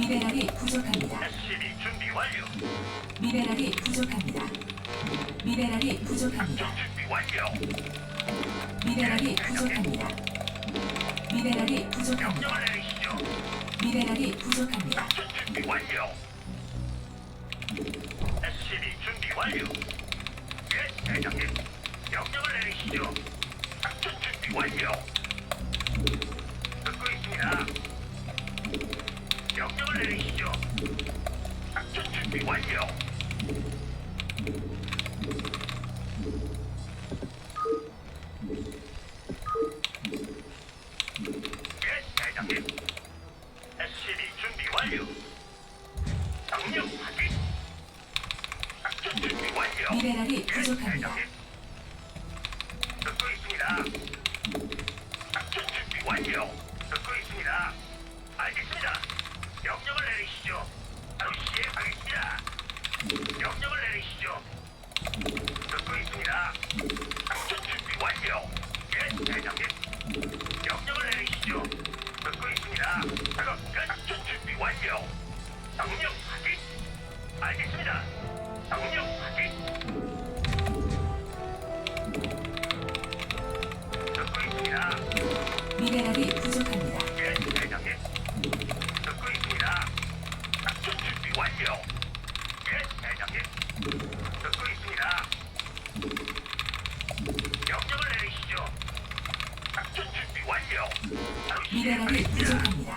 미네랄이 부족합니다. SCB 준비 완료. 미네랄이 부족합니다. 미네랄이 부족합니다. 준비 완료. 미네랄이 부족합니다. 미네랄이 부족합니다. 명령을 내리시죠. 미네랄이 부족합니다. 준비 완료. SCB 준비 완료. 예, 대장님. 명령을 내리시죠. 작전 준비 완료. 듣고 있습니다. 명령을 내리시죠. 작전 준비 완료. 예, 대장님. SCB 준비 완료. 명령 확인. 작전 준비 완료. 미네랄이 예, 부족합니다. 대장님. 듣고 있습니다. 작전 준비 완료. 듣고 있습니다. 알겠습니다. 명령을 내리시죠. 바로 시행하겠습니다. 명령을 내리시죠. 듣고 있습니다. 작전 준비 완료. 예, 대장님. 명령을 내리시죠. 듣고 있습니다. 작업 끝. 작전 준비 완료. 명령 확인. 알겠습니다. 명령 확인. 듣고 있습니다. 미네랄이 부족 완료. 예, 대장님. 듣고 있습니다. 명령을 내리시죠. 작전 준비 완료. 시행하겠습니다. 부족합니다.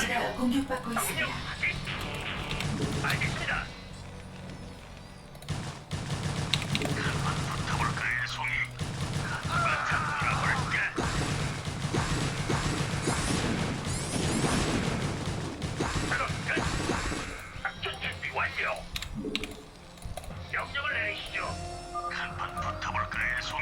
지하 공격받고 있습니다. 알겠습니다. 간판 포터블 그레이 송이.